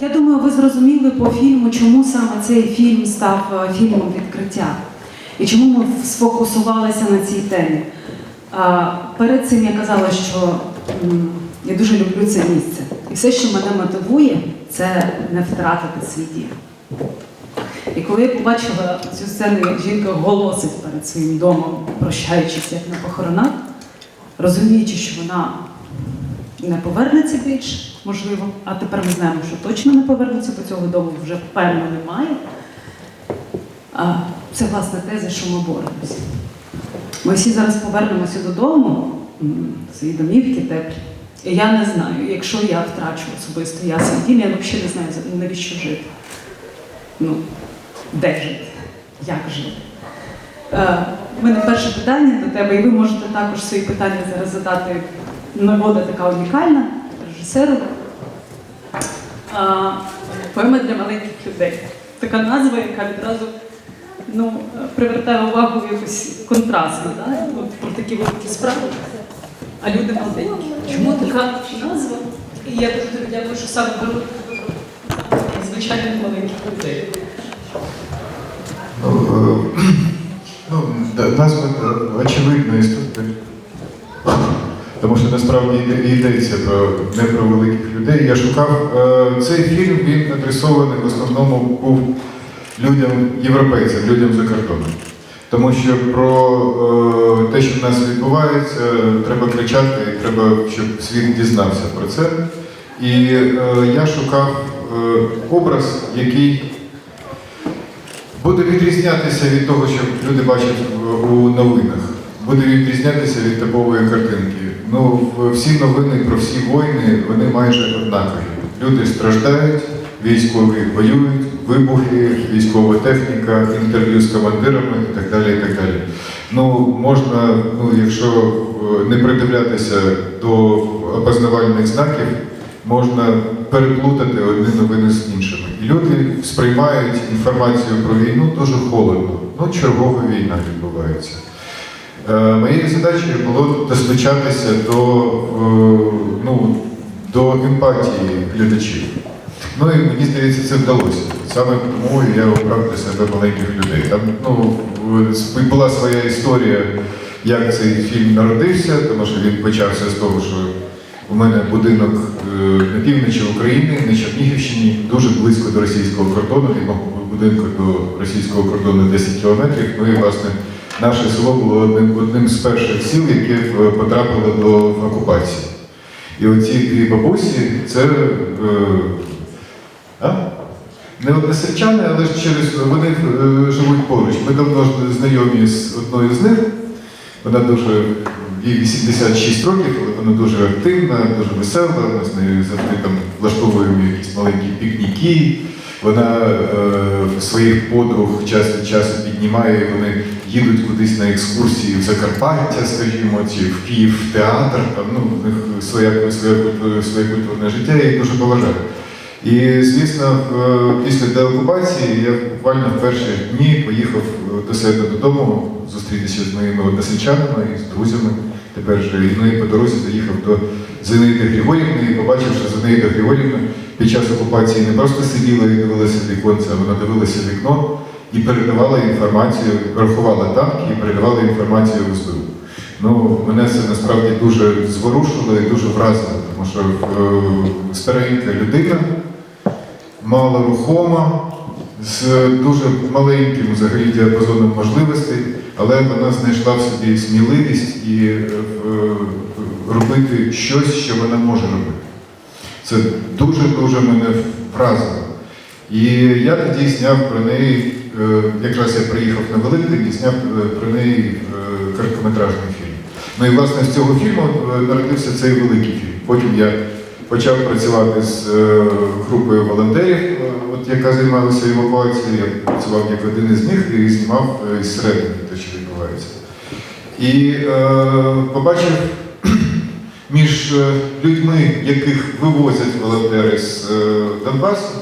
Я думаю, ви зрозуміли по фільму, чому саме цей фільм став е, фільмом відкриття і чому ми сфокусувалися на цій темі. А, Перед цим я казала, що я дуже люблю це місце. І все, що мене мотивує, це не втратити свій дім. І коли я побачила цю сцену, як жінка голосить перед своїм домом, прощаючись як на похоронах, розуміючи, що вона не повернеться більше, можливо, а тепер ми знаємо, що точно не повернеться, бо цього дому вже певно немає. А, це власне теза, що ми боремося. Ми всі зараз повернемося додому, свої домівки теплі. І я не знаю, якщо я втрачу особисто я свій дім, я взагалі не знаю, навіщо жити. Ну, де жити, як жити. Е, У мене перше питання до тебе, і ви можете також свої питання зараз задати. Нагода така унікальна режисеру. Поема для маленьких людей. Така назва, яка відразу ну, привертає увагу в якось контрастно, да? Про такі великі справи, а люди маленькі. Чому така назва? І я дуже тобі дякую, що саме вибрав звичайних маленьких людей. Е, ну, назва е, очевидна історія. Тому що насправді йде- йдеться про не про великих людей. Я шукав е, цей фільм, він адресований в основному був людям, європейцям, людям за кордоном. Тому що про е, те, що в нас відбувається, треба кричати, і треба, щоб світ дізнався про це. І е, я шукав образ, який буде відрізнятися від того, що люди бачать у новинах. Буде відрізнятися від типової картинки. Ну, всі новини про всі війни вони майже однакові. Люди страждають, військові воюють, вибухи, військова техніка, інтерв'ю з командирами і так далі. І так далі. Ну, можна, ну, якщо е, не придивлятися до опознавальних знаків, можна переплутати одні новини з іншими. І люди сприймають інформацію про війну дуже холодно. Ну, чергова війна відбувається. Е, Моєю задачею було достучатися до, е, ну, до емпатії глядачів. Ну і мені здається, це вдалося. Саме тому я обрав для себе маленьких людей. Там ну, була своя історія, як цей фільм народився, тому що він почався з того, що у мене будинок е, на півночі України, на Чернігівщині, дуже близько до російського кордону. Від будинку до російського кордону 10 кілометрів. Ну і власне наше село було одним, одним з перших сіл, яке потрапило до окупації. І оці дві бабусі це. Е? Не односельчани, але через вони е, живуть поруч. Ми давно знайомі з одною з них. Вона дуже їй 86 років, але вона дуже активна, дуже весела. Ми з нею завжди там влаштовуємо якісь маленькі пікніки. Вона е, своїх подруг час від часу піднімає, і вони їдуть кудись на екскурсії в Закарпаття, скажімо, чи в Київ в театр. Ну, в них своя, культура- своє культурне життя, я їх дуже поважаю. І, звісно, після деокупації я буквально в перші дні поїхав до себе додому зустрітися з моїми односельчанами і з друзями. Тепер же ну, і по дорозі заїхав до Зинаїди Григорівни і побачив, що Зинаїда Григорівна під час окупації не просто сиділа і дивилася віконце, а вона дивилася вікно і передавала інформацію, рахувала танки і передавала інформацію в СБУ. Ну, мене це насправді дуже зворушило і дуже вразило, тому що е, старенька людина, малорухома, з дуже маленьким взагалі діапазоном можливостей, але вона знайшла в собі сміливість і е, робити щось, що вона може робити. Це дуже-дуже мене вразило. І я тоді зняв про неї, якраз я приїхав на Великдень і зняв е, про неї е, короткометражний фільм. Ну і власне з цього фільму е, народився цей великий фільм. Потім я почав працювати з е, групою волонтерів, е, от, яка займалася евакуацією. Я працював як один із них і знімав е, із середини те, що відбувається. І е, побачив між е, людьми, яких вивозять волонтери з е, Донбасу,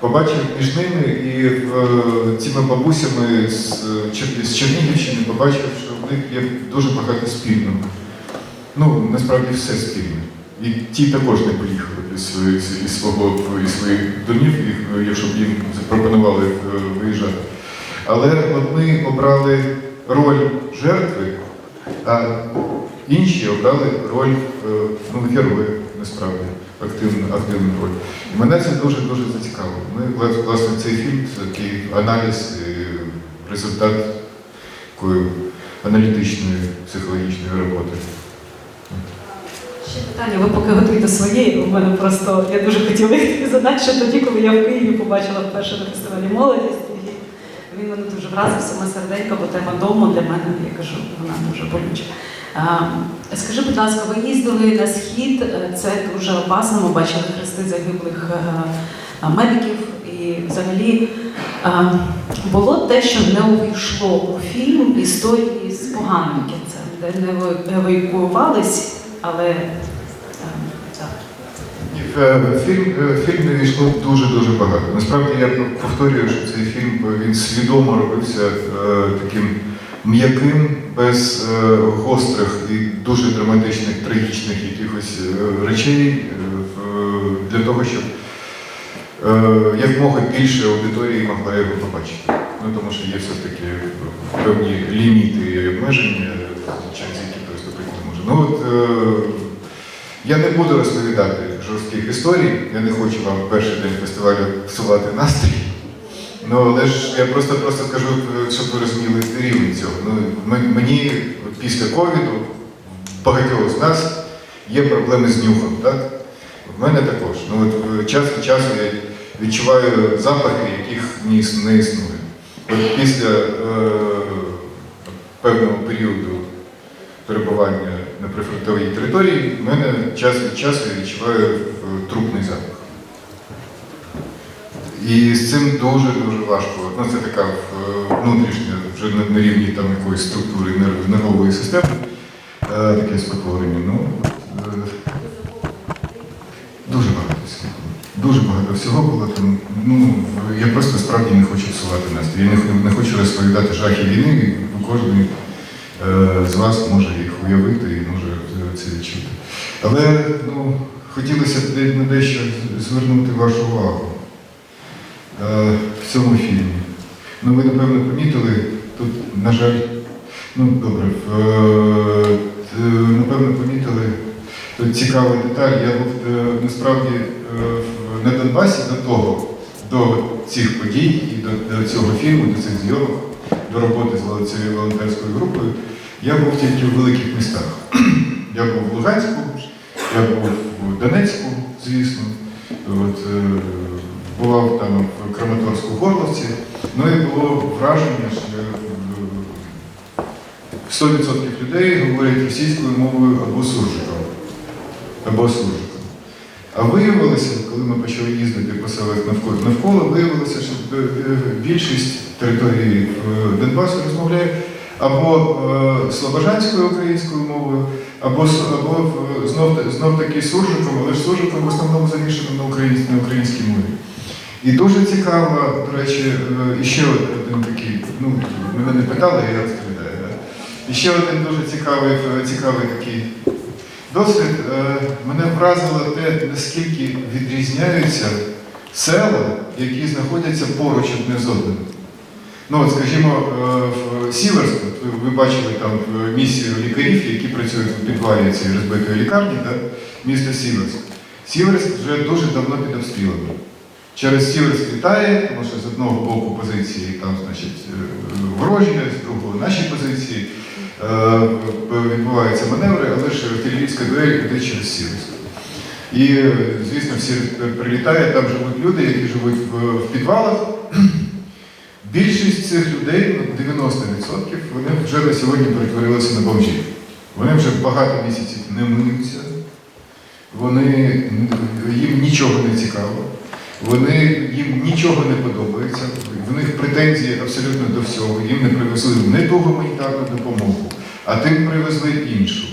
побачив між ними і е, цими бабусями з, е, з Чернігівщини побачив, що в них є дуже багато спільного. Ну, насправді все спільне. І ті також не поїхали із, із, із свого із своїх домів, якщо б їм запропонували е, виїжджати. Але от обрали роль жертви, а інші обрали роль ну, героя, насправді, активну, активну роль. І мене це дуже дуже зацікавило. Вла- власне, цей фільм це такий аналіз, результат такої аналітичної психологічної роботи. Ще питання, ви поки готуєте своє, у мене просто я дуже хотіла їх задати ще тоді, коли я в Києві побачила вперше на фестивалі молодість. Він мене дуже вразив, саме серденько, бо тема дому для мене, я кажу, вона дуже болюча. А, Скажи, будь ласка, ви їздили на схід, е, це дуже опасно, ми бачили хрести загиблих е, медиків і взагалі е, було те, що не увійшло у фільм історії з поганим кінцем, де не евакуювались, але е, в е, фільм, фільм не війшло дуже-дуже багато. Насправді я повторюю, що цей фільм він свідомо робився таким м'яким, без е, гострих і дуже драматичних, трагічних якихось е, речей е, для того, щоб якмога більше аудиторії могла його побачити. Ну, тому що є все-таки певні ліміти і обмеження, через які приступити не може. Ну, от, я не буду розповідати жорстких історій, я не хочу вам перший день фестивалю псувати настрій. Ну, але ж я просто просто скажу, щоб ви розуміли рівень цього. Ну, мені після ковіду багатьох з нас є проблеми з нюхом, так? В мене також. Ну, от е, час від часу я відчуваю запахи, яких не існує. От після е, певного періоду перебування на прифронтовій території, в мене час від часу я відчуваю е, трупний запах. І з цим дуже-дуже важко. Ну, це така е, внутрішня, вже на, рівні там якоїсь структури нерв- нервової системи, е, таке спотворення. Ну, е, дуже багато всього. Дуже багато всього було там. Ну, я просто справді не хочу псувати настрій. Я не, не хочу розповідати жахи війни, кожен е, з вас може їх уявити і може це відчути. Але ну, хотілося б на дещо звернути вашу увагу в цьому фільмі. Ну, ви, напевно, помітили, тут, на жаль, ну добре, е, е, напевно, помітили тут цікаву деталь. Я був е, насправді е, на Донбасі до того, до цих подій і до, до цього фільму, до цих зйомок, до роботи з цією волонтерською групою. Я був тільки в великих містах. Я був в Луганську, я був в Донецьку, звісно. От, е, бував там в Краматорську Горловці. Ну і було враження, що е, 100% людей говорять російською мовою або суржиком. Або суржиком. А виявилося, коли ми почали їздити по селах навколо, навколо виявилося, що е, е, більшість території е, Донбасу розмовляє або е, слобожанською українською мовою, або, або е, знов, знов таки суржиком, але ж суржиком в основному українській, на українській мові. І дуже цікаво, до речі, е, ще один такий, ну, мене не питали, я розповідаю. Да? І ще один дуже цікавий, е, цікавий такий досвід. Е, Мене вразило те, наскільки відрізняються села, які знаходяться поруч одне з одним. Ну, от, скажімо, в Сіверську, ви- бачили там місію лікарів, які працюють в підвалі цієї розбитої лікарні, так? місто Сіверськ. Сіверськ вже дуже давно під обстрілами. Через Сіверськ літає, тому що з одного боку позиції там, значить, е, ворожі, з другого наші позиції. Е, Відбуваються маневри, але ж артилерійська дуель йде через Сіверськ. І, звісно, всі прилітає, там живуть люди, які живуть в, підвалах. Більшість цих людей, ну, 90%, вони вже на сьогодні перетворилися на бомжів. Вони вже багато місяців не миються, вони, їм нічого не цікаво, вони, їм нічого не подобається, в них претензії абсолютно до всього. Їм не привезли не ту гуманітарну допомогу, а тим привезли іншу.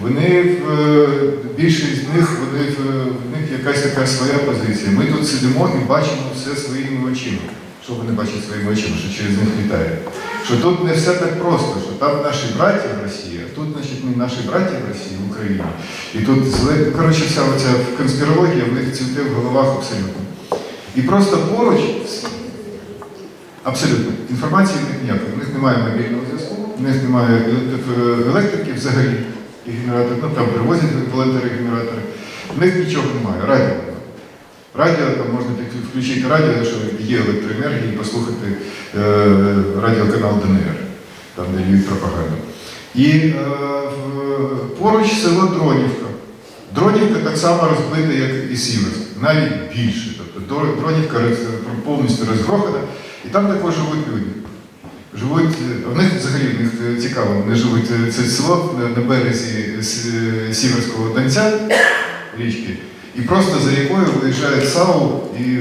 Вони е, більшість з них вони в, них якась така своя позиція. Ми тут сидимо і бачимо все своїми очима. Що вони бачать своїми очима, що через них літає. Що тут не все так просто, що там наші браті в Росії, а тут, значить, не наші браті в Росії, в Україні. І тут коротше, вся ця конспірологія в них цвіте в головах абсолютно. І просто поруч абсолютно інформації в. В них немає мобільного зв'язку, в них немає електрики взагалі і генератор, ну там привозять волонтери генератори. В них нічого немає, радіо. Радіо, там можна включити радіо, якщо є електроенергія, і послухати е, радіоканал ДНР, там де дають пропаганду. І е, поруч село Дронівка. Дронівка так само розбита, як і Сіверськ, навіть більше. Роз- повністю розгрохана, і там також живуть люди. Живуть, е, в них взагалі в них е, цікаво, вони живуть е, це село на, березі Сіверського Донця, річки, і просто за рікою виїжджає САУ і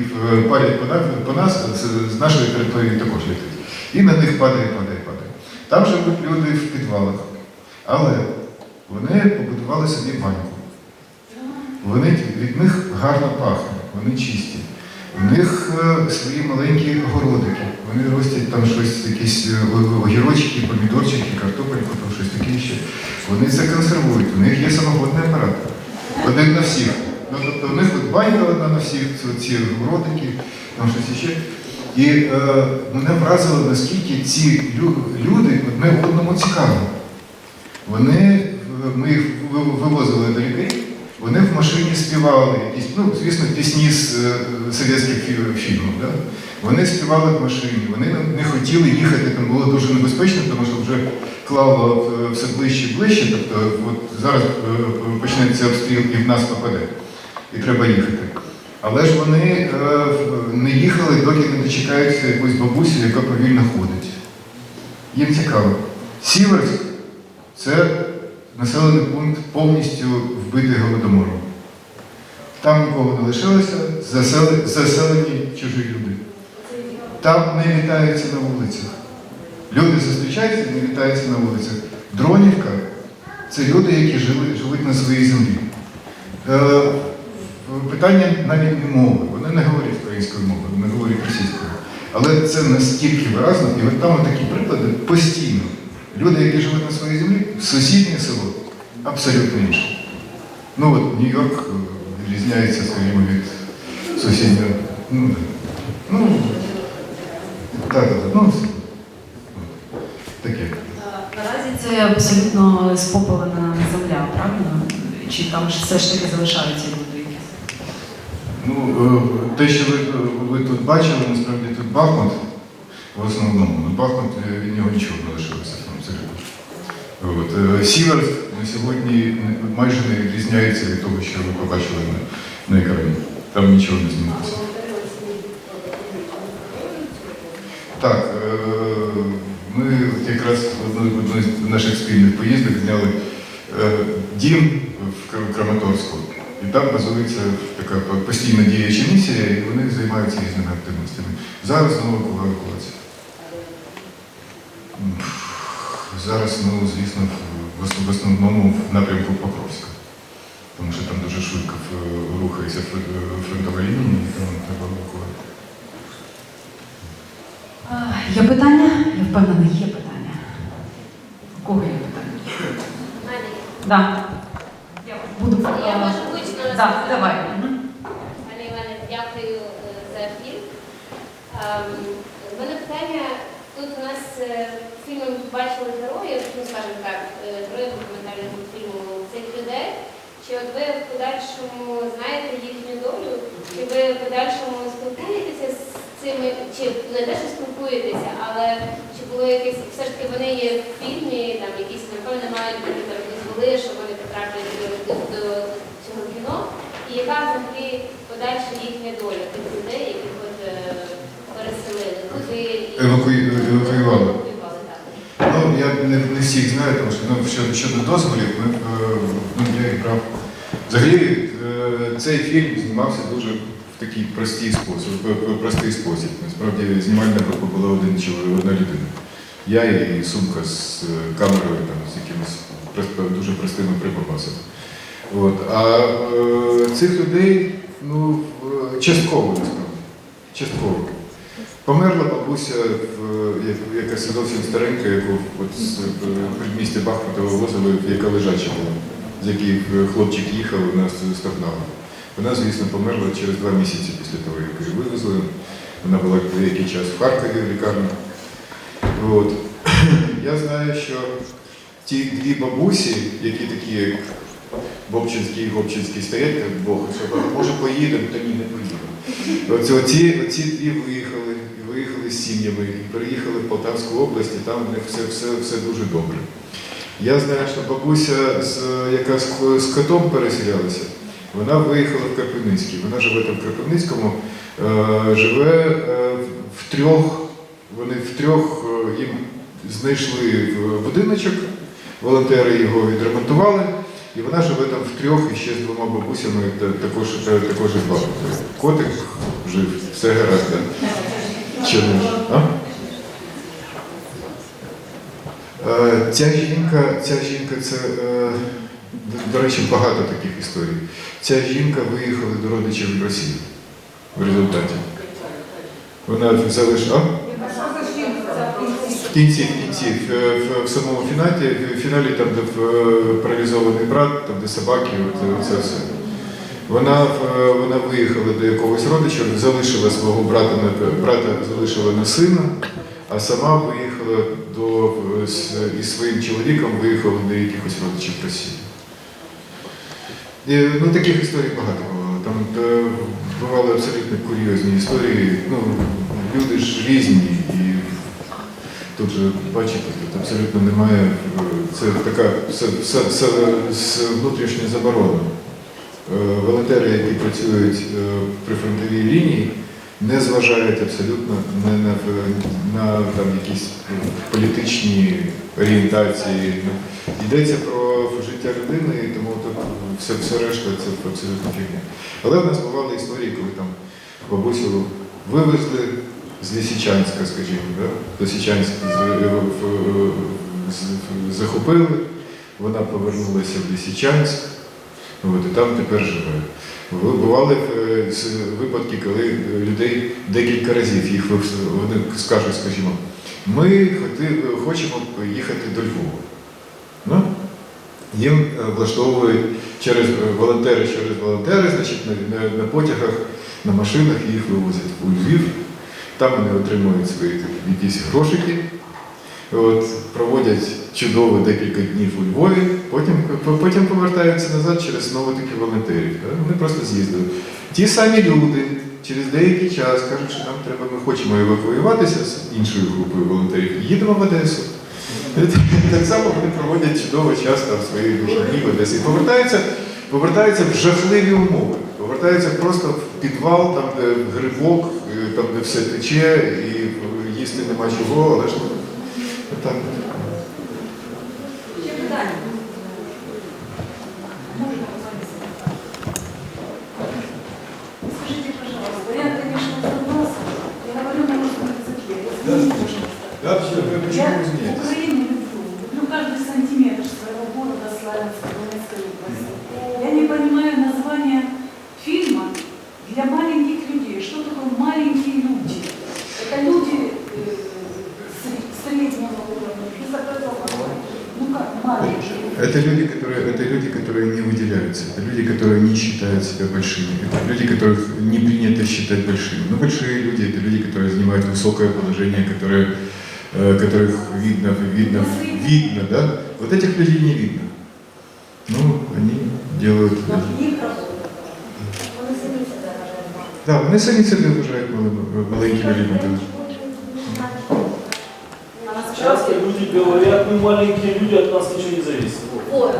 палять по, на- по нас, з, з нашої території також летить. І на них падає, падає, падає. Там живуть люди в підвалах. Але вони побудували собі баньку. Вони від них гарно пахне, вони чисті. У них е, свої маленькі огородики. Вони ростять там щось, якісь е, огірочки, помідорчики, картопельку, там щось таке ще. Вони це консервують. У них є самогонний апарат. Один на всіх. Ну, тобто у них от банька одна на всіх, ці огородики, там щось ще. І е, мене вразило, наскільки ці люди одне одному цікаві. Вони, е, ми їх вивозили до лікарів, вони в машині співали ну, звісно, пісні з е, совєтських фільмів. Да? Вони співали в машині, вони не- хотіли їхати, там було дуже небезпечно, тому що вже клало е, все ближче і ближче, тобто от зараз е, почнеться обстріл і в нас попаде, і треба їхати. Але ж вони е, не їхали, доки не дочекаються якоїсь бабусі, яка повільно ходить. Їм цікаво. Сіверськ це населений пункт повністю вбитий голодомором. Там нікого не лишилося, засели- заселені чужі люди. Там не вітаються на вулицях. Люди зустрічаються, не вітаються на вулицях. Дронівка це люди, які жили, живуть на своїй землі. Е, питання навіть не мови. Вони не говорять українською мовою, вони говорять російською. Але це настільки виразно, і от там такі приклади постійно. Люди, які живуть на своїй землі, сусіднє село абсолютно інше. Ну от Нью-Йорк відрізняється скажімо, від сусіднього. Ну, ну так, ну, таке. Наразі це абсолютно спопелена земля, правильно? Чи там ж все ж таки залишаються люди? якісь? Ну, те, що ви, ви тут бачили, насправді тут Бахмут в основному. Ну, Бахмут від нього нічого не лишилося там взагалі. От, е, Сіверськ на сьогодні не- майже не відрізняється від того, що ви побачили на, на екрані. Там нічого не змінилося. Так, е, ми от якраз в одну- в одну з наших спільних поїздок зняли е, дім в Кра- Краматорську. І там базується така постійна діюча місія, і вони займаються різними активностями. Зараз знову була евакуація. Зараз, ну, звісно, в основному в напрямку Покровська. Тому що там дуже швидко рухається е, фронтова лінія, і там треба евакувати. А, Є питання? Я впевнена, є питання. У кого є питання? Мене. Да. Я буду. Я можу гучно Да, розказати. давай. Пані Іване, дякую е, за фільм. Ем, У мене питання. Тут у нас е, фільмом бачили героїв, ну скажімо так, е, героїв документального фільму цих людей. Чи от ви в подальшому знаєте їхню долю? Чи ви в подальшому спілкуєтеся з цими, чи не те, що спілкуєтеся, але чи було якесь, все ж таки вони є в фільмі, там якісь, напевно, мають наприклад, дозволи, що вони потраплять до, до, цього кіно? І яка взагалі подальша їхня доля тих людей, яких от е, переселили туди і Евакую- евакуювали. Евакуювали. Ну, я не, не всіх знаю, тому що ну, щодо, щодо дозволів, ми, е, ну, я їх брав. Взагалі, е, цей фільм знімався дуже в такий простий спосіб. простий спосіб. Насправді знімальна група була один чоловік, одна людина. Я і сумка з е, камерою, там, з якимись дуже простими припасами. От. А е, цих людей ну, частково насправді. Частково. Померла бабуся, якась зовсім старенька, яку от з передмістя Бахмута вивозили, яка лежача була. з яких е, хлопчик їхав у нас з Торнадо. Вона, звісно, померла через два місяці після того, як її вивезли. Вона була деякий час в Харкові в лікарні. От. Я знаю, що ті дві бабусі, які такі як Бобчинський і Гобчинський стоять, як Бог, може поїдемо, та ні, не поїдемо. Оці, оці, дві виїхали, виїхали з сім'ями, переїхали в Полтавську область, і там в них все, все, все дуже добре. Я знаю, що бабуся, з, яка з, з котом переселялася, вона виїхала в Кропивницький. Вона живе там в Кропивницькому, е, живе е, в- трьох, вони в трьох е, їм знайшли будиночок, волонтери його відремонтували, і вона живе там в трьох і ще з двома бабусями також, також два. Котик жив, все гаразд. Чи? А? Е, Ця жінка, ця жінка це, е, до- речі, багато таких історій. Ця жінка виїхала до родичів в Росію в результаті. Вона залишила. В кінці, в кінці, в, в, в самому фіналі, в фіналі там, де е, паралізований брат, там, де собаки, от, це все. Вона, е, вона виїхала до якогось родича, залишила свого брата, на- брата залишила на сина, а сама виїхала до, е, з, із своїм чоловіком виїхала до якихось родичів в Росії. І, ну, таких історій багато бувало. Там е, бували абсолютно курйозні історії. Ну, люди ж різні. І тут же, бачите, тут абсолютно немає. е, Це така все, все, все, все внутрішня заборона. Е, Волонтери, які працюють е, при фронтовій лінії, не зважають абсолютно не на, на там, якісь політичні орієнтації. Йдеться про життя людини, і тому тут все, все решта це абсолютно фігня. Але в нас бували історії, коли там бабусю вивезли з Лісичанська, скажімо, да? Лисичанськ з- в- з- захопили, вона повернулася в Лісичанськ, от, і там тепер живе. Бували е, випадки, коли е, людей декілька разів їх вони скажуть, скажімо, ми хочемо поїхати до Львова. Ну, їм е, влаштовують через волонтери, через волонтери, значить, на, на, на потягах, на машинах їх вивозять у Львів. Там вони отримують свої якісь грошики, от, проводять чудово декілька днів у Львові, потім, потім повертаються назад через знову таки волонтерів. Вони просто з'їздили. Ті самі люди через деякий час кажуть, що нам треба, ми хочемо евакуюватися з іншою групою волонтерів. Їдемо в Одесу. Так само вони проводять чудовий час там свої вихідні в Одесі. Повертаються, повертаються в жахливі умови. Повертаються просто в підвал, там, де грибок, е, там, де все тече, і е, їсти нема чого, але ж так. Ще питання. Скажите, пожалуйста, я, конечно, согласна. Я говорю на русском языке. Да, все, Я Украину люблю. большими, это люди, которых не принято считать большими. Но большие люди – это люди, которые занимают высокое положение, которые, э, которых видно, видно, видно, да? Вот этих людей не видно. Ну, они делают... На них работают. Вони самі себе вважають. Да, вони самі себе вважають мали- маленькими людьми. да. Часто люди говорят, мы маленькие люди, от нас ничего не зависит. О,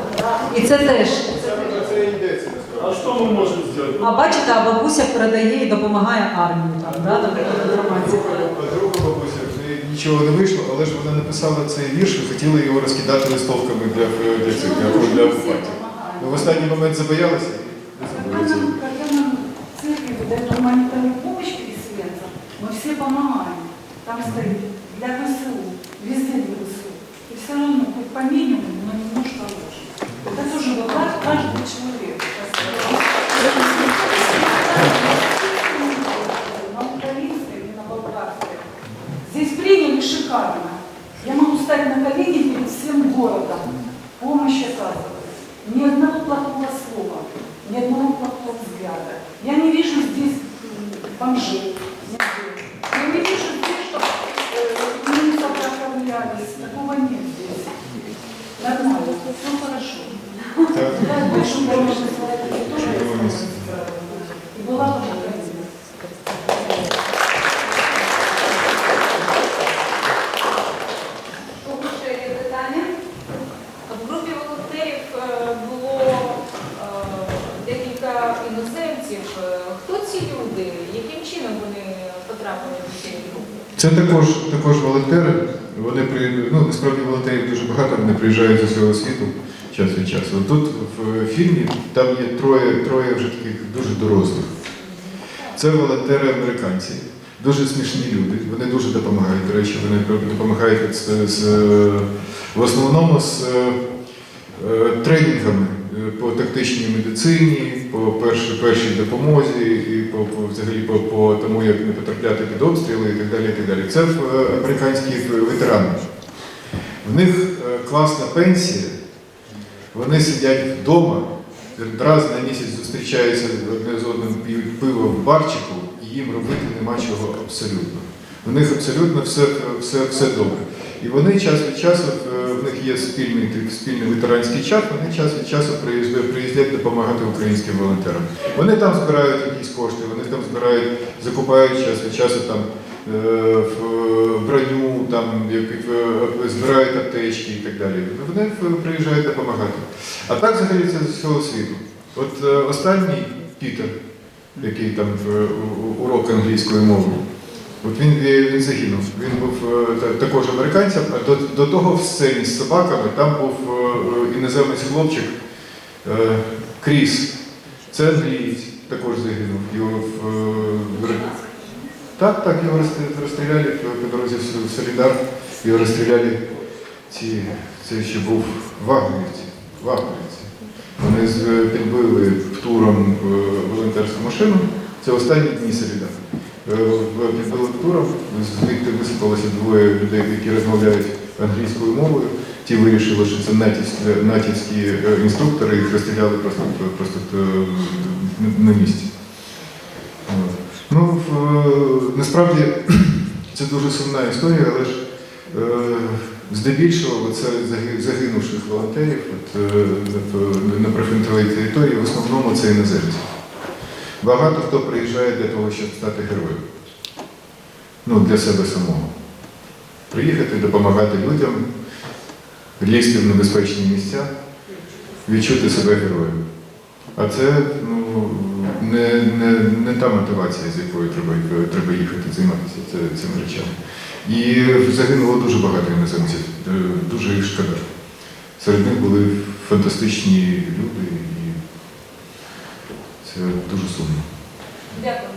І це теж. Це йдеться. А что мы можем сделать? А бачите, а бабуся передає і допомагає армії. Там, да, там така інформація. Друга бабуся, в неї нічого не вийшло, але ж вона написала цей вірш і хотіла його розкидати листовками для, для, цих, для, для окупантів. Ну, в останній момент забоялася і не Когда забула нам, когда нам церкви выдают гуманитарную помощь переселенцам, мы все помогаем. Там стоит для ВСУ, Thank you. Іноземців. Е, Хто ці люди? Яким чином вони потрапили до цієї групи? Це також, також волонтери. Вони при ну насправді волонтерів дуже багато, вони приїжджають з усього світу час від часу. Тут в фільмі там є троє, троє вже таких дуже дорослих. Це волонтери американці, дуже смішні люди. Вони дуже допомагають. До речі, вони допомагають з, з, в основному з е, тренінгами е, по тактичній медицині, по першій, першій допомозі і по, по взагалі по, по тому, як не потрапляти під обстріли і так далі. І так далі. Це е, американські ветерани. В них е, класна пенсія. Вони сидять вдома, раз на місяць зустрічаються одне з одним, п'ють пиво в барчику, і їм робити нема чого абсолютно. У них абсолютно все, все, все добре. І вони час від часу, в них є спільний, спільний ветеранський чат, вони час від часу приїздять допомагати українським волонтерам. Вони там збирають якісь кошти, вони там збирають, закупають час від часу там е, в- броню, там, збирають аптечки і так далі. Вони приїжджають допомагати. А так взагалі це з всього світу. От е, останній Пітер, який там урок англійської мови. От він, він загинув. Він був е, також американцем, а до, до того в сцені з собаками там був е, е, іноземець хлопчик е, Кріс. Це англієць, також загинув. Його в, е, в- так, так, його розстріляли в- по дорозі в Солідар, його розстріляли ці, це ще був вагнерівці. вагнерівці. Вони підбили туром волонтерську машину. Це останні дні Солідар. Е, в- туром, звідти висипалося двоє людей, які розмовляють англійською мовою. Ті вирішили, що це натівські, натівські е, інструктори, їх розстріляли просто, просто е, на місці. Ну, насправді це дуже сумна історія, але ж е, здебільшого це заги- загинувших волонтерів от, е, на- на прифронтовій території, в основному це іноземці. Багато хто приїжджає для того, щоб стати героєм. Ну, для себе самого. Приїхати, допомагати людям, лізти в небезпечні місця, відчути себе героєм. А це ну, не, не, не та мотивація, з якою треба, треба їхати займатися це, цими речами. І загинуло дуже багато іноземців, е, дуже їх шкода. Серед них були фантастичні люди, Е, дуже сумно. Дякую.